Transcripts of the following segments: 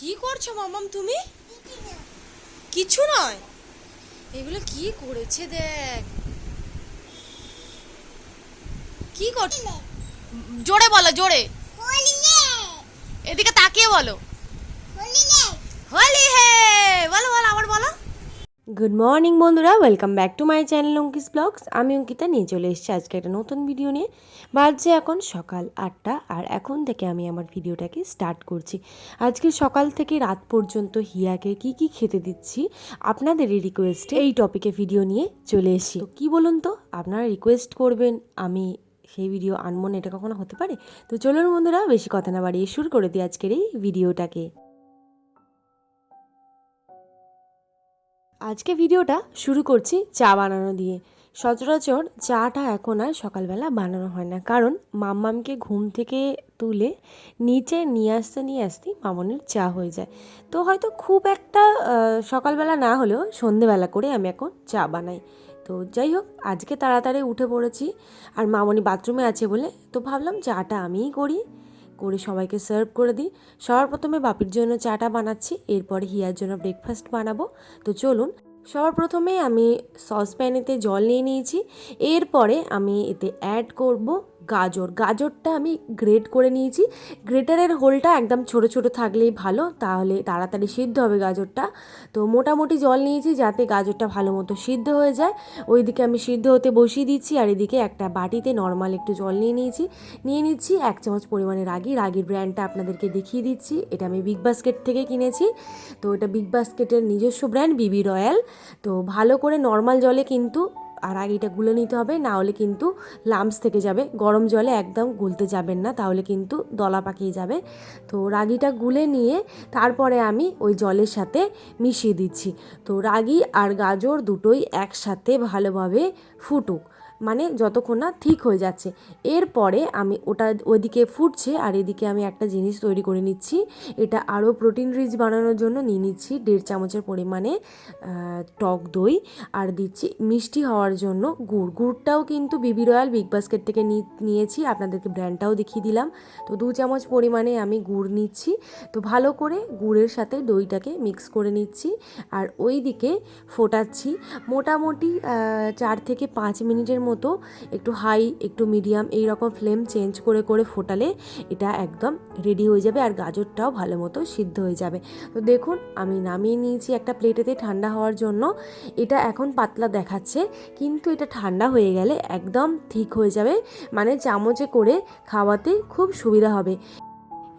কি করছ মামাম তুমি? কিছু নয়। এগুলো কি করেছে দেখ। কি করছ জোরে বলো জোরে। এদিকে তাকিয়ে বলো। হোলি হে। বলো বলো আবার বলো। গুড মর্নিং বন্ধুরা। Welcome back to my channel Ankis blogs আমি অঙ্কিতা, নিয়ে চলে এসেছি আজকে একটা নতুন ভিডিও নিয়ে। বাজছে এখন সকাল আটটা, আর এখন থেকে আমি আমার ভিডিওটাকে স্টার্ট করছি। আজকে সকাল থেকে রাত পর্যন্ত হিয়াকে কি কি খেতে দিচ্ছি আপনাদেরই রিকোয়েস্টে এই টপিকে ভিডিও নিয়ে চলে এসেছি। কী বলুন তো, আপনারা রিকোয়েস্ট করবেন, আমি সেই ভিডিও আনব না, এটা কখনো হতে পারে? তো চলুন বন্ধুরা, বেশি কথা না বাড়িয়ে শুরু করে দিই আজকের এই ভিডিওটাকে আজকে ভিডিওটা শুরু করছি চা বানানো দিয়ে। সচরাচর চাটা এখন আর সকালবেলা বানানো হয় না। কারণ মাম্মামকে ঘুম থেকে তুলে নিচে নিয়ে আসতে, নিয়ে আসতেই মামনের চা হয়ে যায়। তো হয়তো খুব একটা সকালবেলা না হলেও সন্ধেবেলা করে আমি এখন চা বানাই। তো যাই হোক, আজকে তাড়াতাড়ি উঠে পড়েছি। আর মামনি বাথরুমে আছে বলে তো ভাবলাম চাটা আমিই করি। করে, সবাইকে সার্ভ করে দিই। সবার প্রথমে বাপির জন্য চাটা বানাচ্ছি, এরপরে হিয়ার জন্য ব্রেকফাস্ট বানাবো। তো চলুন, সবার প্রথমে আমি সসপ্যানেতে জল নিয়ে নিয়েছি। এরপরে আমি এতে অ্যাড করব গাজর। গাজরটা আমি গ্রেট করে নিয়েছি। গ্রেটারের হোলটা একদম ছোট ছোট থাকলেই ভালো, তাহলে তাড়াতাড়ি সিদ্ধ হবে গাজরটা। তো মোটামুটি জল নিয়েছি যাতে গাজরটা ভালো মতো সিদ্ধ হয়ে যায়। ওইদিকে আমি সিদ্ধ হতে বসিয়ে দিচ্ছি, আর এদিকে একটা বাটিতে নর্মাল একটু জল নিয়ে নিয়েছি। নিয়ে নিচ্ছি এক চামচ পরিমাণে রাগি। রাগির ব্র্যান্ডটা আপনাদেরকে দেখিয়ে দিচ্ছি। এটা আমি বিগ বাস্কেট থেকে কিনেছি। তো এটা বিগ বাস্কেটের নিজস্ব ব্র্যান্ড বিবি রয়্যাল তো ভালো করে নর্মাল জলে কিন্তু আর রাগিটা গুলে নিতে হবে না হলে কিন্তু লামস থেকে যাবে। গরম জলে একদম গুলতে যাবেন না, তাহলে কিন্তু দলা পাকিয়ে যাবে। তো রাগিটা গুলে নিয়ে তারপরে আমি ওই জলের সাথে মিশিয়ে দিচ্ছি। তো রাগি আর গাজর দুটোই একসাথে ভালোভাবে ফুটুক। মানে যতক্ষণ না ঠিক হয়ে যাচ্ছে। এরপরে আমি ওটা ওইদিকে ফুটছে আর এদিকে আমি একটা জিনিস তৈরি করে নিচ্ছি। এটা আরও প্রোটিন রিচ বানানোর জন্য নিয়ে নিচ্ছি দেড় চামচের পরিমাণে টক দই আর দিচ্ছি মিষ্টি হওয়ার জন্য গুড়। গুড়টাও কিন্তু বিবি রয়্যাল বিগ বাস্কেট থেকে নিয়েছি, আপনাদেরকে ব্র্যান্ডটাও দেখিয়ে দিলাম। তো দু চামচ পরিমাণে আমি গুড় নিচ্ছি। তো ভালো করে গুড়ের সাথে দইটাকে মিক্স করে নিচ্ছি আর ওই দিকে ফোটাচ্ছি। মোটামুটি চার থেকে পাঁচ মিনিটের মতো একটু হাই একটু মিডিয়াম এই রকম ফ্লেম চেঞ্জ করে করে ফোটালে এটা একদম রেডি হয়ে যাবে আর গাজরটাও ভালো মতো সিদ্ধ হয়ে যাবে। তো দেখুন, আমি নামিয়ে নিয়েছি একটা প্লেটেতে ঠান্ডা হওয়ার জন্য। এটা এখন পাতলা দেখাচ্ছে, কিন্তু এটা ঠান্ডা হয়ে গেলে একদম ঠিক হয়ে যাবে। মানে চামচে করে খাওয়াতে খুব সুবিধা হবে।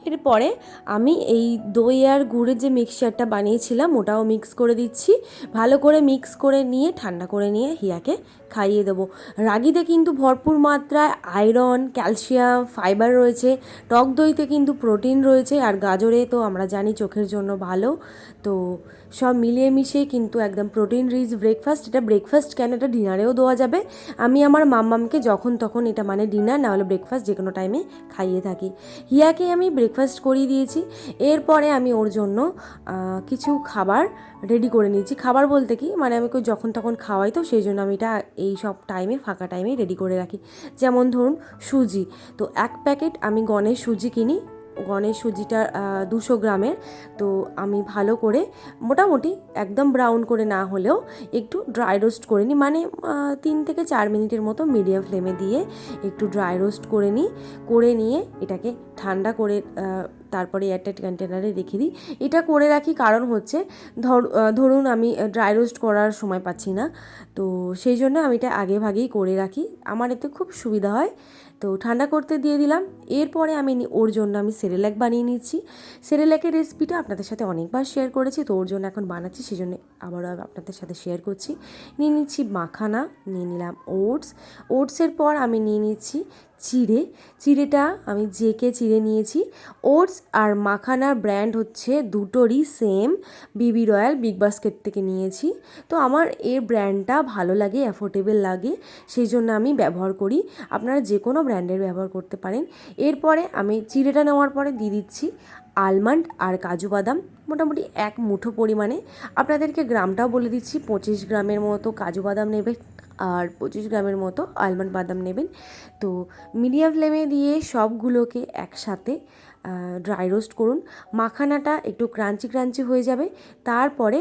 এরপরে আমি এই দই আর গুড়ের যে মিক্সচারটা বানিয়েছিলাম, ওটাও মিক্স করে দিচ্ছি। ভালো করে মিক্স করে নিয়ে, ঠান্ডা করে নিয়ে হিয়াকে খাইয়ে দেবো। রাগিতে কিন্তু ভরপুর মাত্রায় আয়রন ক্যালসিয়াম ফাইবার রয়েছে। টক দইতে কিন্তু প্রোটিন রয়েছে। আর গাজরে তো আমরা জানি চোখের জন্য ভালো। তো সব মিলিয়ে মিশিয়ে কিন্তু একদম প্রোটিন রিচ ব্রেকফাস্ট এটা ব্রেকফাস্ট কেন? এটা ডিনারেও দেওয়া যাবে। আমি আমার মাম্মামকে যখন তখন এটা মানে ডিনার না হলে ব্রেকফাস্ট যে কোনো টাইমে খাইয়ে থাকি। হিয়াকে আমি ব্রেকফাস্ট করিয়ে দিয়েছি। এরপরে আমি ওর জন্য কিছু খাবার রেডি করে নিয়েছি। খাবার বলতে কি? মানে আমি যখন তখন খাওয়াই তো, সেই জন্য আমি এটা এই সব টাইমে ফাঁকা টাইমে রেডি করে রাখি। যেমন ধরুন, সুজি। তো এক প্যাকেট আমি গণেশ সুজি কিনি। গণেশ সুজিটা দুশো গ্রামের। তো আমি ভালো করে মোটামুটি একদম ব্রাউন করে না হলেও একটু ড্রাই রোস্ট করে নিই। মানে তিন থেকে চার মিনিটের মতো মিডিয়াম ফ্লেমে দিয়ে একটু ড্রাই রোস্ট করে নিই। করে নিয়ে এটাকে ঠান্ডা করে তারপরে এয়ারটাইট কন্টেনারে রেখে দিই। এটা করে রাখি কারণ হচ্ছে, ধর ধরুন আমি ড্রাই রোস্ট করার সময় পাচ্ছি না। তো সেই জন্য আমি এটা আগে ভাগেই করে রাখি। আমার এতে খুব সুবিধা হয়। তো ঠান্ডা করতে দিয়ে দিলাম। এরপরে আমি ওর জন্য আমি সেরেল্যাক বানিয়ে নিচ্ছি। সেরেল্যাকের রেসিপিটা আপনাদের সাথে অনেকবার শেয়ার করেছি, তো ওর জন্য এখন বানাচ্ছি সেই জন্য আবারও আপনাদের সাথে শেয়ার করছি। নিয়ে নিচ্ছি মাখানা, নিয়ে নিলাম ওটস ওটসের পর আমি নিয়ে নিচ্ছি চিড়ে। চিড়েটা আমি জেকে চিড়ে নিয়েছি। ওটস আর মাখানার ব্র্যান্ড হচ্ছে দুটোরই সেম বিবি রয়্যাল বিগ বাস্কেট থেকে নিয়েছি। তো আমার এর ব্র্যান্ডটা ভালো লাগে অ্যাফোর্ডেবল লাগে সেই জন্য আমি ব্যবহার করি। আপনারা যে কোনো ব্র্যান্ডের ব্যবহার করতে পারেন। এরপরে আমি চিড়েটা নেওয়ার পরে দিয়ে দিচ্ছি আলমন্ড আর কাজু বাদাম, মোটামুটি এক মুঠো পরিমাণে। আপনাদেরকে গ্রামটাও বলে দিচ্ছি, পঁচিশ গ্রামের মতো কাজু বাদাম নেবে আর পঁচিশ গ্রামের মতো আলমন্ড বাদাম নেবেন। তো মিডিয়াম ফ্লেমে দিয়ে সবগুলোকে একসাথে ড্রাই রোস্ট করুন। মাখানাটা একটু ক্রাঞ্চি ক্রাঞ্চি হয়ে যাবে। তারপরে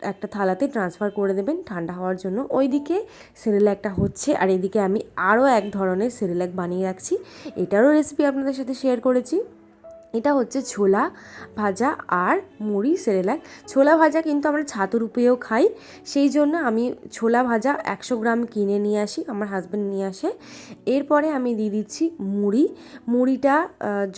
একটা থালাতে ট্রান্সফার করে দেবেন ঠান্ডা হওয়ার জন্য। ওই দিকে সেরেল্যাকটা হচ্ছে আর এদিকে আমি আরও এক ধরনের সেরেল্যাক বানিয়ে রাখছি। এটারও রেসিপি আপনাদের সাথে শেয়ার করেছি। এটা হচ্ছে ছোলা ভাজা আর মুড়ি সেরেলাক। ছোলা ভাজা কিন্তু আমরা ছাতুর উপরেও খাই। সেই জন্য আমি ছোলা ভাজা একশো গ্রাম কিনে নিয়ে আসি, আমার হাজব্যান্ড নিয়ে আসে। এরপরে আমি দিয়ে দিচ্ছি মুড়ি। মুড়িটা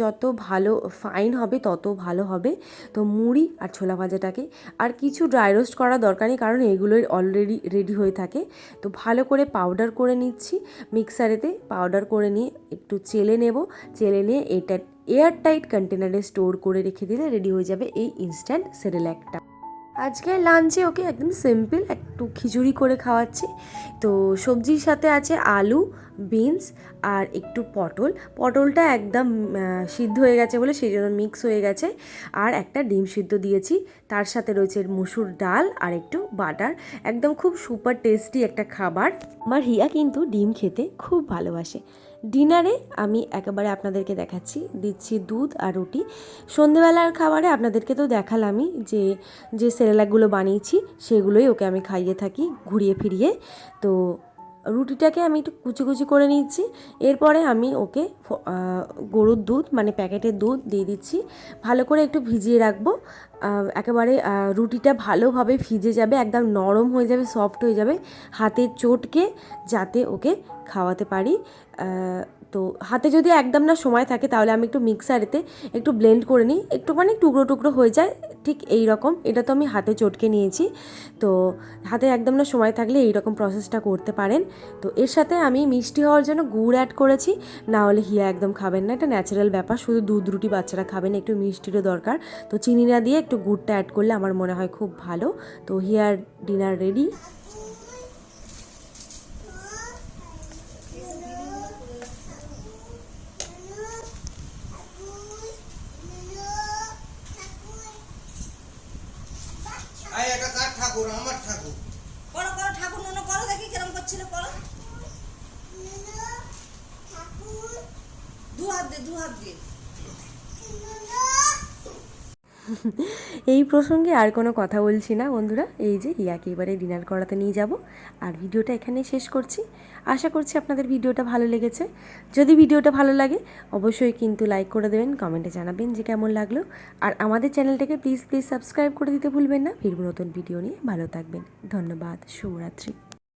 যত ভালো ফাইন হবে তত ভালো হবে। তো মুড়ি আর ছোলা ভাজাটাকে। আর কিছু ড্রাই রোস্ট করা দরকার নেই, কারণ এগুলোই অলরেডি রেডি হয়ে থাকে। তো ভালো করে পাউডার করে নিচ্ছি। মিক্সারেতে পাউডার করে নিয়ে একটু চেলে নেব। চেলে নিয়ে এটা এয়ার টাইট কন্টেনারে স্টোর করে রেখে দিলে রেডি হয়ে যাবে এই ইনস্ট্যান্ট সেরেল্যাকটা আজকে লাঞ্চে ওকে একদম সিম্পল একটু খিচুড়ি করে খাওয়াচ্ছি। তো সবজির সাথে আছে আলু বিনস আর একটু পটল। পটলটা একদম সিদ্ধ হয়ে গেছে বলে সেই জন্য মিক্স হয়ে গেছে। আর একটা ডিম সিদ্ধ দিয়েছি। তার সাথে রয়েছে মুসুর ডাল আর একটু বাটার। একদম খুব সুপার টেস্টি একটা খাবার। আমার হিয়া কিন্তু ডিম খেতে খুব ভালোবাসে। ডিনারে আমি একেবারে আপনাদেরকে দেখাচ্ছি। দিচ্ছি দুধ আর রুটি। সন্ধেবেলার খাবারে আপনাদেরকে তো দেখালামই যে যে সেরেলাকগুলো বানিয়েছি, সেগুলোই ওকে আমি খাইয়ে থাকি, ঘুরিয়ে ফিরিয়ে। তো রুটিটাকে আমি একটু কুচি কুচি করে নিচ্ছি। এরপরে আমি ওকে গরুর দুধ মানে প্যাকেটের দুধ দিয়ে দিচ্ছি। ভালো করে একটু ভিজিয়ে রাখব। একেবারে রুটিটা ভালোভাবে ভিজে যাবে, একদম নরম হয়ে যাবে, সফট হয়ে যাবে হাতের চোটকে, যাতে ওকে খাওয়াতে পারি। তো হাতে যদি একদম না সময় থাকে, তাহলে আমি একটু মিক্সারেতে একটু ব্লেন্ড করে নিই। একটুখানি টুকরো টুকরো হয়ে যায়, ঠিক এই রকম। এটা তো আমি হাতে চটকে নিয়েছি। তো হাতে একদম না সময় থাকলে এই রকম প্রসেসটা করতে পারেন। তো এর সাথে আমি মিষ্টি হওয়ার জন্য গুড় অ্যাড করেছি। না হলে হিয়া একদম খাবেন না, এটা ন্যাচারাল ব্যাপার। শুধু দুধ রুটি বাচ্চারা খাবেন, একটু মিষ্টিরও দরকার। তো চিনি না দিয়ে একটু গুড়টা অ্যাড করলে আমার মনে হয় খুব ভালো। তো হিয়ার ডিনার রেডি আই এটা কার ঠাকুর আমার ঠাকুর করো করো ঠাকুর মনে করো দেখি কিরম করছিল করো এই প্রসঙ্গে আর কোনো কথা বলছি না, বন্ধুরা। এই যে ইয়াকে এবারে ডিনার করাতে নিয়ে যাব। আর ভিডিওটা এখানেই শেষ করছি। আশা করছি আপনাদের ভিডিওটা ভালো লেগেছে। যদি ভিডিওটা ভালো লাগে, অবশ্যই কিন্তু লাইক করে দেবেন, কমেন্টে জানাবেন যে কেমন লাগল। আর আমাদের চ্যানেলটাকে প্লিজ প্লিজ সাবস্ক্রাইব করে দিতে ভুলবেন না। ফিরব নতুন ভিডিও নিয়ে। ভালো থাকবেন। ধন্যবাদ। শুভরাত্রি।